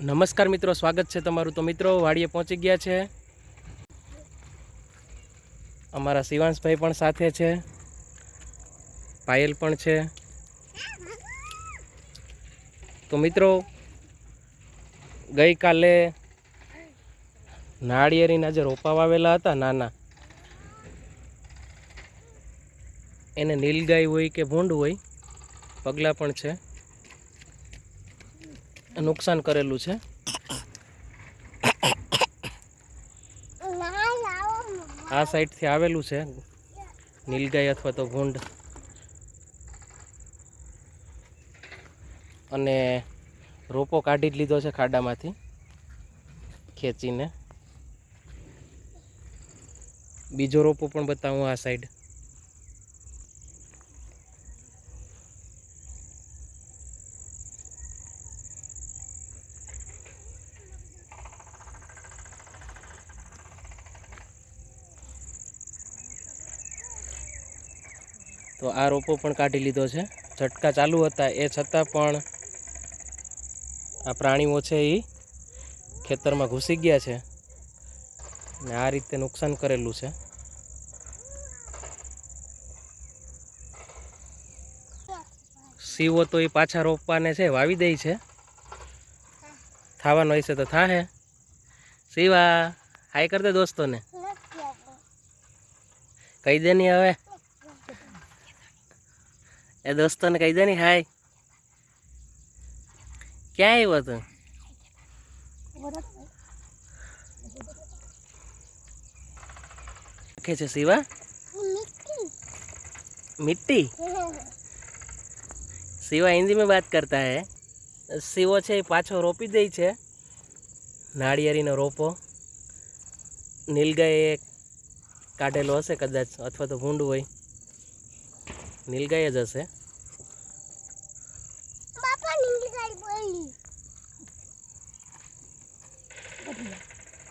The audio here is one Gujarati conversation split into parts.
નમસ્કાર મિત્રો, સ્વાગત છે તમારું. તો મિત્રો, વાડીએ પહોંચી ગયા છે. અમારા શિવાંશભાઈ પણ સાથે છે. પાયલ પણ છે. તો મિત્રો, ગઈકાલે નાળિયેરીના જે રોપા વાવેલા હતા નાના, એને નીલગાય હોય કે ભૂંડ હોય, પગલાં પણ છે. નુકસાન કરેલું છે. આ સાઈડથી આવેલું છે. નીલગાય અથવા તો ભૂંડ અને રોપો કાઢી જ લીધો છે ખાડામાંથી ખેંચીને. બીજો રોપો પણ બતાવું આ સાઈડ તો આ રોપો પણ કાઢી લીધો છે. ઝટકા ચાલુ હતા એ છતાં પણ આ પ્રાણીઓ છે એ ખેતરમાં ઘૂસી ગયા છે ને આ રીતે નુકસાન કરેલું છે. સીવો તો એ પાછા રોપવાને છે વાવી દે છે. થવાનો હશે તો થાહે. સીવા હાય કર દે દોસ્તોને. કહી દે નહીં હવે. એ દોસ્તોને કહી દે ને, હાય. ક્યાં આવ્યો તું? કે છે શિવા? મિટ્ટી? શિવા હિન્દીમાં વાત કરતા હે. શિવો છે એ પાછો રોપી દે છે. નાળિયેરીનો રોપો. નીલગાય કાઢેલો હશે કદાચ, અથવા તો ભૂંડ હોય. નીલગાય જ હશે.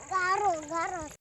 Garo, garo.